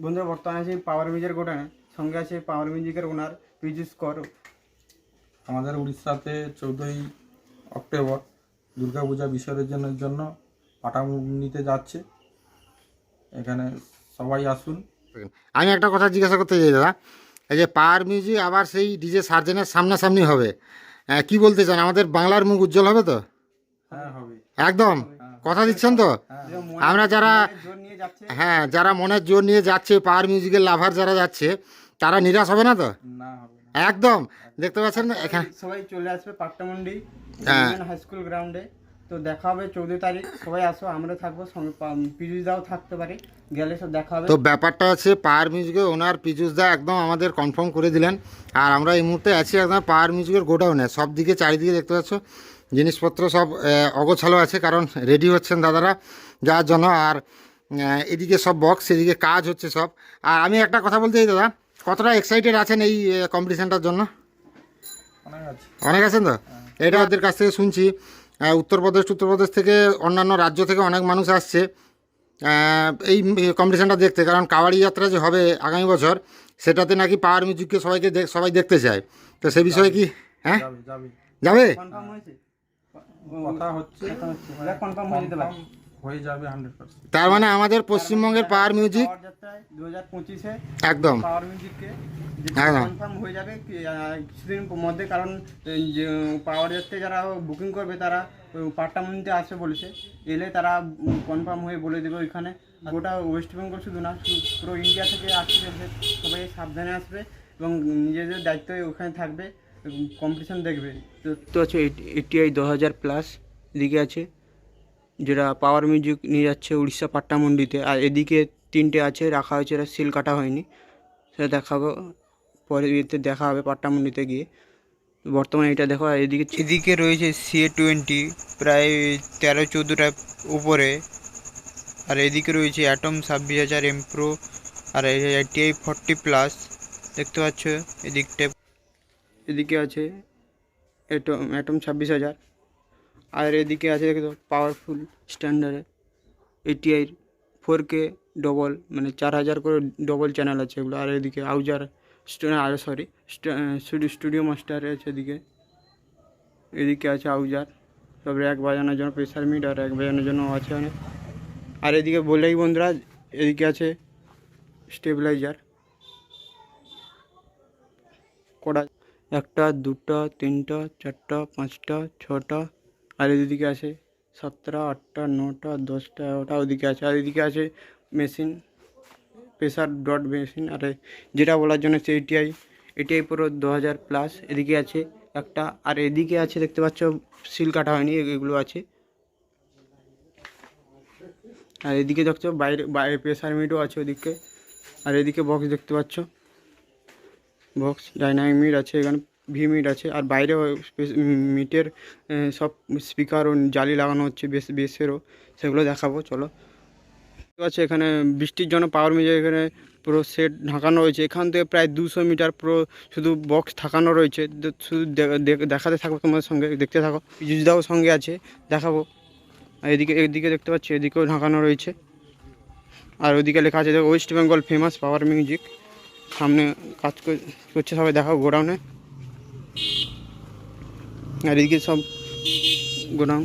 বন্ধুরা বর্তমানে আছে পাওয়ার মিউজিকের গোডানে সঙ্গে আছে পাওয়ার মিউজিকের ওনার পীযুষ কর আমাদের উড়িষ্যাতে চৌদ্দই অক্টোবর দুর্গাপূজা বিসর্জনের জন্য পাটামুন্ডিতে যাচ্ছে। এখানে সবাই আসুন। আমি একটা কথা জিজ্ঞাসা করতে চাই দাদা। এই যে পাওয়ার মিউজিক আবার সেই ডিজে সার্জেনের সামনাসামনি হবে। আহ, কি বলতে চান? আমাদের বাংলার মুখ উজ্জ্বল হবে তো? হ্যাঁ হবে। একদম? কথা দিচ্ছেন তো? আমরা যারা হ্যাঁ যারা মনের জোর নিয়ে যাচ্ছে পাওয়ার মিউজিকের লাভার যারা যাচ্ছে তারা নিরাশ হবে না তো? একদম। দেখতে পাচ্ছেন না এখানে সবাই চলে আসবে পাট্টামন্ডি হ্যাঁ। হাই স্কুল গ্রাউন্ডে তো দেখা হবে চৌদ্দ তারিখ। সবাই আসো আমরা থাকব সঙ্গে থাকতে পারে। গেলে সব দেখা হবে। তো ব্যাপারটা হচ্ছে পাওয়ার মিউজিকের ওনার পীযুষ দা একদম আমাদের কনফার্ম করে দিলেন। আর আমরা এই মুহূর্তে আছি একদম পাওয়ার মিউজিকের গোডাউনে। সব দিকে চারিদিকে দেখতে পাচ্ছ জিনিসপত্র সব অগোছালো আছে কারণ রেডি হচ্ছেন দাদারা যাওয়ার জন্য। আর এদিকে সব বক্স এদিকে কাজ হচ্ছে সব। আর আমি একটা কথা বলতে চাই দাদা কতটা এক্সাইটেড আছেন এই কম্পিটিশানটার জন্য? অনেক আছেন তো? এটা ওদের কাছ থেকে শুনছি আহ, উত্তরপ্রদেশ উত্তরপ্রদেশ থেকে অন্যান্য রাজ্য থেকে অনেক মানুষ আসছে। এই কম্পিটিশানটা দেখতে কারণ কাওয়াড়ি যাত্রা যে হবে আগামী বছর সেটাতে নাকি পাওয়ার মিউজিককে সবাইকে দেখ- সবাই দেখতে চায়। তো সে বিষয়ে কি? হ্যাঁ? যাবে হয়ে হয়ে তার মানে আমাদের পশ্চিমবঙ্গের পাওয়ার মিউজিক দু হাজার পঁচিশে একদম। পাওয়ার মিউজিককে কনফার্ম হয়ে যাবে কি, কিছুদিন মধ্যে কারণ পাওয়ার যারা বুকিং করবে তারা আসবে বলেছে। এলে তারা কনফার্ম হয়ে বলে দেবে ওইখানে। গোটা ওয়েস্ট বেঙ্গল শুধু না পুরো ইন্ডিয়া থেকে আসছে সবাই সাবধানে আসবে এবং নিজেদের দায়িত্ব ওখানে থাকবে কম্পিটিশন দেখবে। তো তো আছে এটিআই দশ হাজার প্লাস আছে যেটা পাওয়ার মিউজিক নিয়ে যাচ্ছে উড়িষ্যা পাট্টামন্ডিতে। আর এদিকে তিনটে আছে রাখা হয়েছে এটা সিল কাটা হয়নি। সেটা দেখাবো। পরে ইয়েতে দেখা হবে পাট্টামন্ডিতে গিয়ে। বর্তমানে এটা দেখো আর এদিকে এদিকে রয়েছে সিএ টোয়েন্টি প্রায় তেরো চোদ্দোটা উপরে। আর এদিকে রয়েছে অ্যাটম ছাব্বিশ হাজার এমপ্রো আর এটিআই ফর্টি প্লাস দেখতে পাচ্ছ? এদিকটা এদিকে আছে অ্যাটম অ্যাটম ছাব্বিশ হাজার। আর এদিকে আছে দেখো পাওয়ারফুল স্ট্যান্ডার্ডে এটিআই ফোর কে ডবল মানে চার হাজার করে ডবল চ্যানেল আছে এগুলো। আর এদিকে আউজার আর সরি স্টুডিও মাস্টার আছে এদিকে। এদিকে আছে আউজার সব এক বাজানোর জন্য প্রেসার মিট আর র্যাক বাজানোর জন্য আছে অনেক। আর এদিকে বলেই বন্ধুরা, এদিকে আছে স্টেবিলাইজার কটা? একটা, দুটা, তিনটা, চারটা, পাঁচটা, ছটা। আর এদিকে আছে সাতটা আটটা, নটা, দশটা এগারোটা ওদিকে আছে, আর এদিকে আছে মেশিন, প্রেসার ডট মেশিন, আর যেটা বলার জন্য হচ্ছে এটিআই এটিআই পুরো দু হাজার প্লাস এদিকে আছে একটা, আর এদিকে আছে দেখতে পাচ্ছ সিল কাটা হয়নি এগুলো আছে। আর এদিকে দেখছ বাইরে বাইরে প্রেসার মিটও আছে ওদিকে, আর এদিকে বক্স দেখতে পাচ্ছ বক্স ডাইনামিক মিট আছে এখানে। ভি মিট আছে। আর বাইরে মিটের সব স্পিকার ও জালি লাগানো হচ্ছে বেশ, বেশেরও। সেগুলো দেখাবো, চলো। আছে এখানে বৃষ্টির জন্য পাওয়ার মিটার এখানে পুরো সেট ঢাকানো রয়েছে। এখান থেকে প্রায় দুশো মিটার পুরো শুধু বক্স ঢাকানো রয়েছে। শুধু দেখাতে থাকব তোমাদের সঙ্গে, দেখতে থাকো। পিজুসদাও সঙ্গে আছে, দেখাবো। আর এদিকে এদিকে দেখতে পাচ্ছি, এদিকেও ঢাকানো রয়েছে। আর ওদিকে লেখা আছে West Bengal famous power music সামনে কাজ করছে সবাই, দেখাও গোডাউনে। আর এদিকে সব গোডাউন